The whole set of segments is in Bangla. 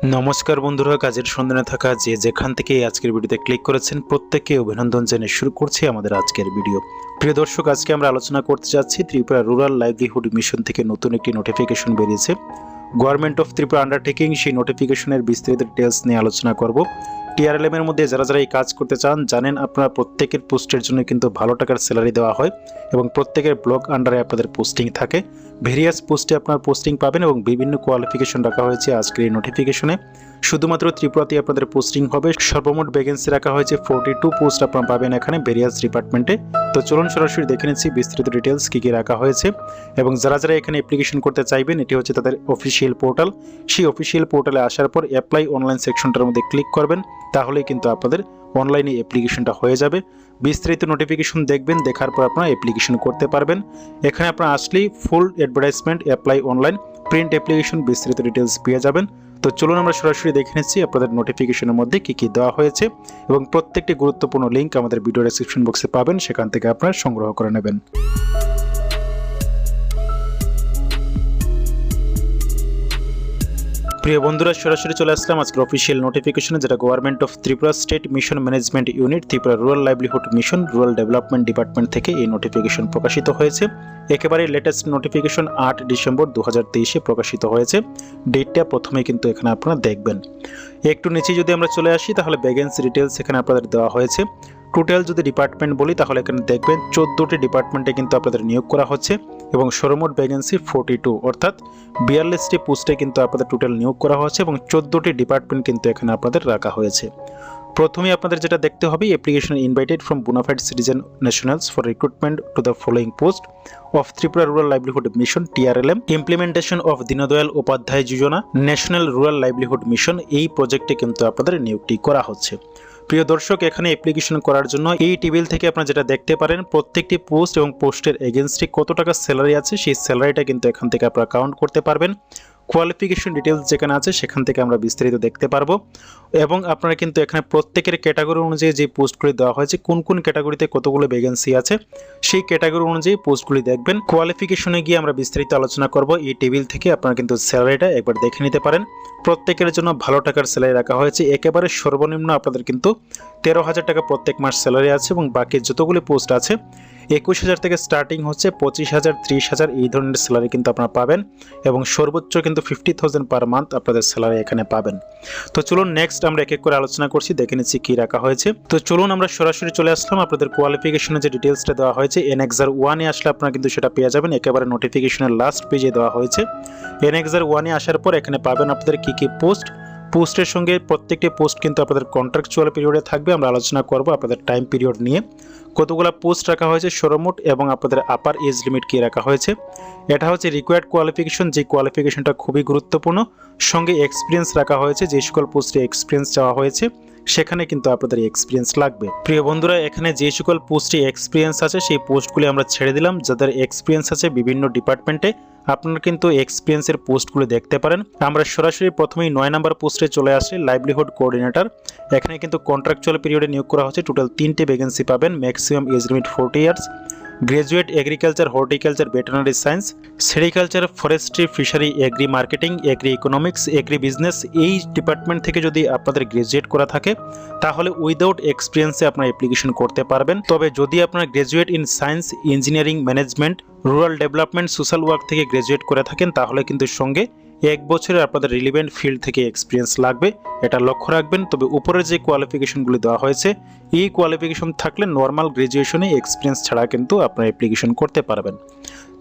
নমস্কার বন্ধুরা, কাজের সন্ধানে থাকা যে যেখান থেকে আজকের ভিডিওতে ক্লিক করেছেন, প্রত্যেককে অভিনন্দন জানিয়ে শুরু করছি আমাদের আজকের ভিডিও। প্রিয় দর্শক, আজকে আমরা আলোচনা করতে যাচ্ছি ত্রিপুরা রুরাল লাইভলিহুড মিশন থেকে নতুন একটি নোটিফিকেশন বেরিয়েছে। গভর্নমেন্ট অফ ত্রিপুরা আন্ডারটেকিং সেই নোটিফিকেশনের বিস্তারিত ডিটেলস নিয়ে আলোচনা করব। টিআরএলএম এর মধ্যে যারা যারা এই কাজ করতে চান, জানেন আপনারা প্রত্যেকের পোস্টের জন্য কিন্তু ভালো টাকার স্যালারি দেওয়া হয় এবং প্রত্যেকের ব্লক আন্ডারে আপনাদের পোস্টিং থাকে। ভেরিয়াস পোস্টে আপনার পোস্টিং পাবেন এবং বিভিন্ন কোয়ালিফিকেশন রাখা হয়েছে আজকের এই নোটিফিকেশনে শুধুমাত্র ত্রিপুরাতে আপনাদের পোস্টিং হবে। সর্বমোট ভ্যাকেন্সি রাখা হয়েছে ফোরটি টু পোস্ট আপনারা পাবেন এখানে ভেরিয়াস ডিপার্টমেন্টে তো চলুন সরাসরি দেখে নিচ্ছি বিস্তৃত ডিটেলস কী কী রাখা হয়েছে। এবং যারা যারা এখানে অ্যাপ্লিকেশন করতে চাইবেন, এটি হচ্ছে তাদের অফিসিয়াল পোর্টাল সেই অফিসিয়াল পোর্টালে আসার পর অ্যাপ্লাই অনলাইন সেকশনটার মধ্যে ক্লিক করবেন, তাহলেই কিন্তু আপনাদের অনলাইনে অ্যাপ্লিকেশনটা হয়ে যাবে। বিস্তারিত নোটিফিকেশন দেখবেন, দেখার পর আপনারা অ্যাপ্লিকেশন করতে পারবেন। এখানে আপনারা আসলেই full advertisement apply online print application বিস্তারিত ডিটেলস পেয়ে যাবেন। তো চলুন আমরা সরাসরি দেখে নিচ্ছি আপনাদের নোটিফিকেশনের মধ্যে কি কি দেওয়া হয়েছে এবং প্রত্যেকটি গুরুত্বপূর্ণ লিঙ্ক আমাদের ভিডিও ডেসক্রিপশন বক্সে পাবেন, সেখান থেকে আপনারা সংগ্রহ করে নেবেন। প্রিয় বন্ধুরা, সরাসরি চলে আসলাম আজকের অফিসিয়াল নোটিফিকেশনে যেটা government of Tripura state mission management unit Tripura rural livelihood mission rural development department থেকে এই নোটিফিকেশন প্রকাশিত হয়েছে। একেবারে লেটেস্ট নোটিফিকেশন আট ডিসেম্বর দু হাজার প্রকাশিত হয়েছে। ডেটটা প্রথমে কিন্তু এখানে আপনারা দেখবেন। একটু নিচে যদি আমরা চলে আসি, তাহলে ভ্যাকেন্সি ডিটেলস এখানে আপনাদের দেওয়া হয়েছে। টোটাল যদি ডিপার্টমেন্ট বলি, তাহলে এখানে দেখবেন চোদ্দোটি ডিপার্টমেন্টে কিন্তু আপনাদের নিয়োগ করা হচ্ছে। এবং সর্বমোট ভ্যাকেন্সি ফোর্টি টু অর্থাৎ বিয়াল্লিশটি পোস্টে কিন্তু আপনাদের টোটাল নিয়োগ করা হয়েছে এবং চোদ্দোটি ডিপার্টমেন্ট কিন্তু এখানে আপনাদের রাখা হয়েছে। প্রথমে আপনাদের যেটা দেখতে হবে application invited from bonafide citizen nationals for recruitment to the following post of Tripura rural livelihood mission TRLM implementation of Deendayal Upadhyay Yojana national rural livelihood mission এই প্রজেক্টে কিন্তু আপনাদের নিয়োগটি করা হচ্ছে। প্রিয় দর্শক, এখানে অ্যাপ্লিকেশন করার জন্য এই টেবিল থেকে আপনারা যেটা দেখতে পারেন, প্রত্যেকটি পোস্ট এবং পোস্টের এগেনস্টে কত টাকা স্যালারি আছে, সেই স্যালারিটা কিন্তু এখান থেকে আপনারা কাউন্ট করতে পারবেন। কোয়ালিফিকেশন ডিটেলস যেখানে আছে, সেখান থেকে আমরা বিস্তারিত দেখতে পারব। এবং আপনারা কিন্তু এখানে প্রত্যেকের ক্যাটাগরি অনুযায়ী যে পোস্টগুলি দেওয়া হয়েছে, কোন কোন ক্যাটাগরিতে কতগুলো ভ্যাকেন্সি আছে, সেই ক্যাটাগরি অনুযায়ী পোস্টগুলি দেখবেন। কোয়ালিফিকেশনে গিয়ে আমরা বিস্তারিত আলোচনা করব। এই টেবিল থেকে আপনারা কিন্তু স্যালারিটা একবার দেখে নিতে পারেন। প্রত্যেকের জন্য ভালো টাকার স্যালারি রাখা হয়েছে। একেবারে সর্বনিম্ন আপনাদের কিন্তু তেরো হাজার টাকা প্রত্যেক মাস স্যালারি আছে এবং বাকি যতগুলি পোস্ট আছে একুশ হাজার থেকে স্টার্টিং হচ্ছে, পঁচিশ হাজার, ত্রিশ হাজার, এই ধরনের স্যালারি কিন্তু আপনারা পাবেন এবং সর্বোচ্চ কিন্তু ফিফটি থাউজেন্ড পার মান্থ আপনাদের স্যালারি এখানে পাবেন। তো চলুন নেক্সট আমরা এক এক করে আলোচনা করছি, দেখে নিচ্ছি কী রাখা হয়েছে। তো চলুন আমরা সরাসরি চলে আসলাম, আপনাদের কোয়ালিফিকেশনের যে ডিটেলসটা দেওয়া হয়েছে এনএক্সার ওয়ানে আসলে আপনারা কিন্তু সেটা পেয়ে যাবেন, একেবারে নোটিফিকেশনের লাস্ট পেজে দেওয়া হয়েছে। এনএক্সার ওয়ানে আসার পর এখানে পাবেন আপনাদের কী কী পোস্ট পোস্টের সঙ্গে প্রত্যেকটি পোস্ট কিন্তু আপনাদের কন্ট্রাকচুয়াল পিরিয়ডে থাকবে। আমরা আলোচনা করব আপনাদের টাইম পিরিয়ড নিয়ে। কতগুলো পোস্ট রাখা হয়েছে সরমোট এবং আপনাদের আপার এজ লিমিট কি রাখা হয়েছে? এটা হচ্ছে রিকোয়ার্ড কোয়ালিফিকেশন যে কোয়ালিফিকেশনটা খুবই গুরুত্বপূর্ণ। সঙ্গে এক্সপিরিয়েন্স রাখা হয়েছে, যে সকল পোস্টে এক্সপিরিয়েন্স চাওয়া হয়েছে, সেখানে কিন্তু আপনাদের এক্সপিরিয়েন্স লাগবে। প্রিয় বন্ধুরা, এখানে যে সকল পোস্টে এক্সপিরিয়েন্স আছে, সেই পোস্টগুলি আমরা ছেড়ে দিলাম। যাদের এক্সপিরিয়েন্স আছে বিভিন্ন ডিপার্টমেন্টে আপনারা কিন্তু এক্সপিরিয়েন্সের পোস্টগুলো দেখতে পারেন। আমরা সরাসরি প্রথমেই নয় নাম্বার পোস্টে চলে আসি লাইভলিহুড কোঅর্ডিনেটর এখানে কিন্তু কন্ট্রাকচুয়াল পিরিয়ডে নিয়োগ করা হচ্ছে। টোটাল তিনটে ভ্যাকেন্সি পাবেন maximum age limit forty years graduate agriculture, horticulture veterinary science, sericulture, forestry, fishery, agri marketing, agri economics, agri business এই ডিপার্টমেন্ট থেকে যদি আপনাদের গ্রাজুয়েট করা থাকে, তাহলে উইদাউট এক্সপিরিয়েন্সে আপনারা অ্যাপ্লিকেশন করতে পারবেন। তবে যদি আপনার graduate in science, engineering management, rural development, social work থেকে গ্রাজুয়েট করে থাকেন, তাহলে কিন্তু সঙ্গে এক বছরের আপনাদের রিলিভেন্ট ফিল্ড থেকে এক্সপিরিয়েন্স লাগবে। এটা লক্ষ্য রাখবেন, তবে উপরে যে কোয়ালিফিকেশনগুলি দেওয়া হয়েছে, এই কোয়ালিফিকেশন থাকলে নর্মাল গ্রাজুয়েশনে এক্সপিরিয়েন্স ছাড়া কিন্তু আপনারা অ্যাপ্লিকেশন করতে পারবেন।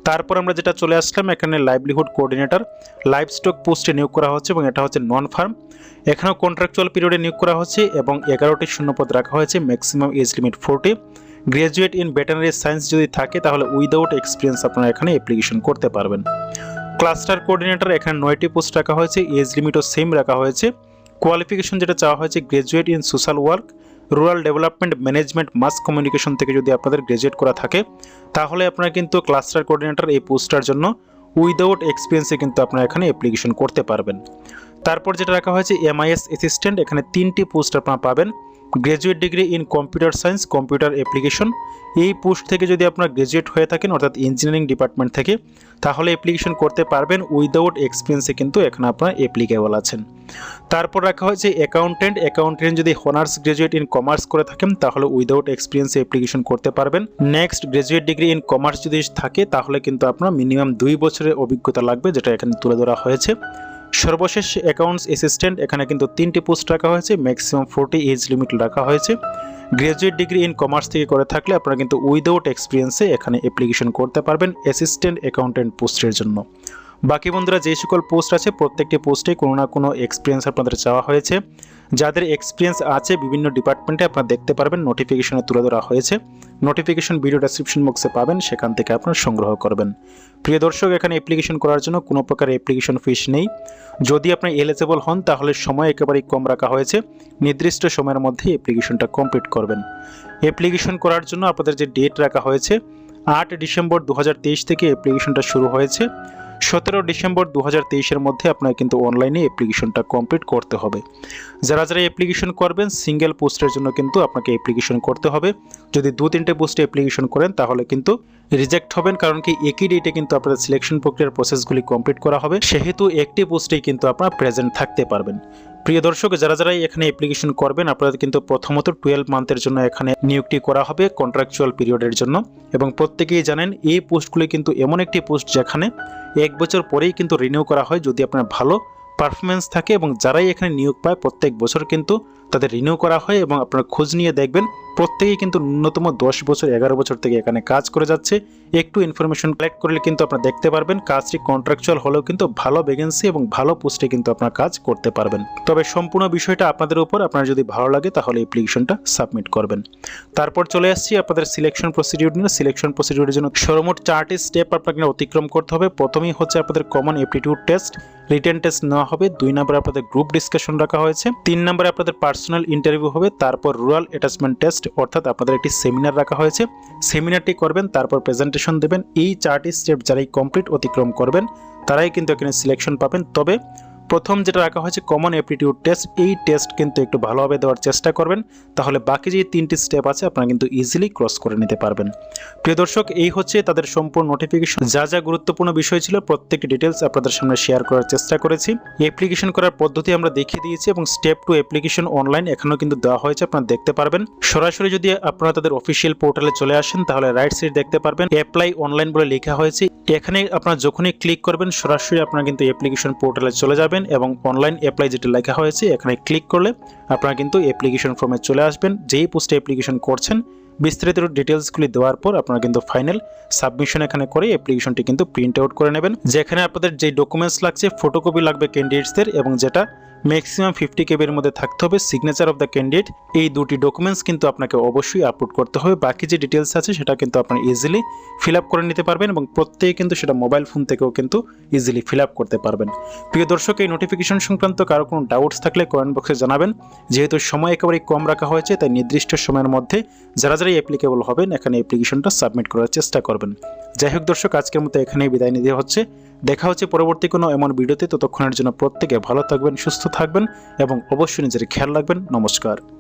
তারপর আমরা যেটা চলে আসলাম, এখানে লাইভলিহুড কোঅর্ডিনেটর লাইভ স্টক পোস্টে নিয়োগ করা হচ্ছে এবং এটা হচ্ছে নন ফার্ম এখানেও কন্ট্রাকচুয়াল পিরিয়ডে নিয়োগ করা হচ্ছে এবং এগারোটি শূন্যপদ রাখা হয়েছে maximum age limit forty graduate in veterinary science যদি থাকে, তাহলে উইদাউট এক্সপিরিয়েন্স আপনারা এখানে অ্যাপ্লিকেশন করতে পারবেন। ক্লাস্টার কোঅর্ডিনেটর, এখানে নয়টি পোস্ট রাখা হয়েছে, এজ লিমিটও সেম রাখা হয়েছে। কোয়ালিফিকেশন যেটা চাওয়া হয়েছে, graduate in social work, rural development management, mass communication থেকে যদি আপনাদের গ্রাজুয়েট করা থাকে, তাহলে আপনারা কিন্তু ক্লাস্টার কোঅর্ডিনেটর এই পোস্টটার জন্য উইদাউট এক্সপিরিয়েন্সে কিন্তু আপনারা এখানে অ্যাপ্লিকেশন করতে পারবেন। তারপর যেটা রাখা হয়েছে এমআইএস অ্যাসিস্ট্যান্ট এখানে তিনটি পোস্ট আপনারা পাবেন। Graduate degree in computer science computer application এই পোস্ট থেকে যদি আপনারা গ্র্যাজুয়েট হয়ে থাকেন, অর্থাৎ ইঞ্জিনিয়ারিং ডিপার্টমেন্ট থেকে, তাহলে অ্যাপ্লিকেশন করতে পারবেন। উইদাউট এক্সপিরিয়েন্সে কিন্তু এখানে আপনারা অ্যাপ্লিকেবল আছেন। তারপর রাখা হয়েছে অ্যাকাউন্টেন্ট অ্যাকাউন্টেন্ট যদি হনার্স গ্র্যাজুয়েট ইন কমার্স করে থাকেন, তাহলে উইদাউট এক্সপিরিয়েন্সে অ্যাপ্লিকেশন করতে পারবেন। Next graduate degree in commerce যদি থাকে, তাহলে কিন্তু আপনার মিনিমাম দুই বছরের অভিজ্ঞতা লাগবে, যেটা এখানে তুলে ধরা হয়েছে। সর্বশেষ অ্যাকাউন্টস অ্যাসিস্ট্যান্ট এখানে কিন্তু তিনটি পোস্ট রাখা হয়েছে ম্যাক্সিমাম ফোর্টি এজ লিমিট রাখা হয়েছে। গ্র্যাজুয়েট ডিগ্রি ইন কমার্স থেকে করে থাকলে আপনারা কিন্তু উইদাউট এক্সপিরিয়েন্সে এখানে অ্যাপ্লিকেশন করতে পারবেন অ্যাসিস্ট্যান্ট অ্যাকাউন্টেন্ট পোস্টের জন্য। বাকি বন্ধুরা যে সকল পোস্ট আছে, প্রত্যেকটি পোস্টে কোনো না কোনো এক্সপিরিয়েন্স আপনাদের চাওয়া হয়েছে। যাদের এক্সপিরিয়েন্স আছে বিভিন্ন ডিপার্টমেন্টে আপনারা দেখতে পারবেন নোটিফিকেশনে তুলে ধরা হয়েছে। নোটিফিকেশন ভিডিও ডেসক্রিপশন বক্সে পাবেন, সেখান থেকে আপনারা সংগ্রহ করবেন। প্রিয় দর্শক, এখানে অ্যাপ্লিকেশন করার জন্য কোনো প্রকার অ্যাপ্লিকেশন ফিস নেই। যদি আপনি এলিজেবল হন, তাহলে সময় একেবারেই কম রাখা হয়েছে। নির্দিষ্ট সময়ের মধ্যে অ্যাপ্লিকেশনটা কমপ্লিট করবেন। অ্যাপ্লিকেশন করার জন্য আপনাদের যে ডেট রাখা হয়েছে, আট ডিসেম্বর দু হাজার তেইশ থেকে অ্যাপ্লিকেশনটা শুরু হয়েছে। সতেরো ডিসেম্বর দু হাজার মধ্যে আপনার কিন্তু অনলাইনে অ্যাপ্লিকেশনটা কমপ্লিট করতে হবে। যারা যারা অ্যাপ্লিকেশন করবেন সিঙ্গেল পোস্টের জন্য কিন্তু আপনাকে অ্যাপ্লিকেশন করতে হবে। যদি দু তিনটে পোস্টে অ্যাপ্লিকেশন করেন, তাহলে কিন্তু রিজেক্ট হবেন, কারণ কি একই ডেটে কিন্তু আপনার সিলেকশন প্রক্রিয়ার প্রসেসগুলি কমপ্লিট করা হবে। সেহেতু একটি পোস্টেই কিন্তু আপনারা প্রেজেন্ট থাকতে পারবেন। প্রিয় দর্শক, যারা যারা এখানে অ্যাপ্লিকেশন করবেন, আপনাদের কিন্তু প্রথমত টুয়েলভ মান্থের জন্য এখানে নিয়োগটি করা হবে কন্ট্রাকচুয়াল পিরিয়ডের জন্য। এবং প্রত্যেকেই জানেন, এই পোস্টগুলি কিন্তু এমন একটি পোস্ট যেখানে এক বছর পরেই কিন্তু রিনিউ করা হয়, যদি আপনার ভালো পারফরমেন্স থাকে এবং যারাই এখানে নিয়োগ পায়, প্রত্যেক বছর কিন্তু তাদের রিনিউ করা হয় এবং আপনারা খোঁজ নিয়ে দেখবেন প্রত্যেকেই কিন্তু ন্যূনতম দশ বছর, এগারো বছর থেকে এখানে কাজ করে যাচ্ছে। একটু ইনফরমেশন কালেক্ট করলে কিন্তু আপনারা দেখতে পারবেন কাজটি কন্ট্রাকচুয়াল হলেও কিন্তু ভালো ভ্যাকেন্সি এবং ভালো পোস্টে কিন্তু আপনার কাজ করতে পারবেন। তবে সম্পূর্ণ বিষয়টা আপনাদের উপর, আপনার যদি ভালো লাগে তাহলে অ্যাপ্লিকেশনটা সাবমিট করবেন। তারপর চলে আসছি আপনাদের সিলেকশন প্রসিডিউর নিয়ে। সিলেকশন প্রসিডিউরের জন্য সর্বমোট চারটি স্টেপ আপনাকে অতিক্রম করতে হবে। প্রথমেই হচ্ছে আপনাদের common aptitude test written test নেওয়া হবে। দুই নম্বরে আপনাদের গ্রুপ ডিসকাশন রাখা হয়েছে। তিন নম্বরে আপনাদের পার্সোনাল ইন্টারভিউ হবে, তারপর রুরাল অ্যাটাচমেন্ট টেস্ট অর্থাৎ আপনাদের একটি সেমিনার রাখা হয়েছে। সেমিনারটি করবেন, তারপর প্রেজেন্টেশন দেবেন। এই চারটি স্টেপ যারাই কমপ্লিট অতিক্রম করবেন, তারাই কিন্তু এখানে সিলেকশন পাবেন। তবে প্রথম যেটা রাখা হয়েছে কমন অ্যাপটিটিউড টেস্ট এই টেস্ট কিন্তু একটু ভালোভাবে দেওয়ার চেষ্টা করবেন। তাহলে বাকি যে তিনটি স্টেপ আছে, আপনারা কিন্তু ইজিলি ক্রস করে নিতে পারবেন। প্রিয় দর্শক, এই হচ্ছে তাদের সম্পূর্ণ নোটিফিকেশন যা যা গুরুত্বপূর্ণ বিষয় ছিল, প্রত্যেকটি ডিটেলস আপনাদের সামনে শেয়ার করার চেষ্টা করেছি। অ্যাপ্লিকেশন করার পদ্ধতি আমরা দেখিয়ে দিয়েছি এবং স্টেপ টু অ্যাপ্লিকেশন অনলাইন এখানেও কিন্তু দেওয়া হয়েছে, আপনারা দেখতে পারবেন। সরাসরি যদি আপনারা তাদের অফিসিয়াল পোর্টালে চলে আসেন, তাহলে রাইট সাইড দেখতে পারবেন। অ্যাপ্লাই অনলাইন বলে লেখা হয়েছে। এখানে আপনারা যখনই ক্লিক করবেন, সরাসরি আপনারা কিন্তু অ্যাপ্লিকেশন পোর্টালে চলে যাবেন। এবং অনলাইন অ্যাপ্লাই যেটা লেখা হয়েছে, এখানে ক্লিক করলে আপনারা কিন্তু অ্যাপ্লিকেশন ফর্মে চলে আসবেন। যেই পোস্টে অ্যাপ্লিকেশন করছেন, বিস্তারিত ডিটেলসগুলি দেওয়ার পর আপনারা কিন্তু ফাইনাল সাবমিশন এখানে করে অ্যাপ্লিকেশনটি কিন্তু প্রিন্ট আউট করে নেবেন। যেখানে আপনাদের যে ডকুমেন্টস লাগছে ফটোকপি লাগবে ক্যান্ডিডেটসদের এবং যেটা ম্যাক্সিমাম ফিফটি কেবির মধ্যে থাকতে হবে সিগনেচার অফ দ্য ক্যান্ডিডেট এই দুটি ডকুমেন্টস কিন্তু আপনাকে অবশ্যই আপলোড করতে হবে। বাকি যে ডিটেলস আছে, সেটা কিন্তু আপনারা ইজিলি ফিল আপ করে নিতে পারবেন এবং প্রত্যেকে কিন্তু সেটা মোবাইল ফোন থেকেও কিন্তু ইজিলি ফিল আপ করতে পারবেন। প্রিয় দর্শক, এই নোটিফিকেশন সংক্রান্ত কারও কোনো ডাউটস থাকলে কমেন্ট বক্সে জানাবেন। যেহেতু সময় একেবারেই কম রাখা হয়েছে, তাই নির্দিষ্ট সময়ের মধ্যে যারা যারা অ্যাপ্লিকেবল হবেন, এখানে অ্যাপ্লিকেশনটা সাবমিট করার চেষ্টা করবেন। যাই হোক দর্শক, আজকের মতো এখানেই বিদায় নিতে হচ্ছে। দেখা হচ্ছে পরবর্তী কোনো এমন ভিডিওতে ততক্ষণের জন্য প্রত্যেকে ভালো থাকবেন, সুস্থ থাকবেন এবং অবশ্যই নিজের খেয়াল রাখবেন। নমস্কার।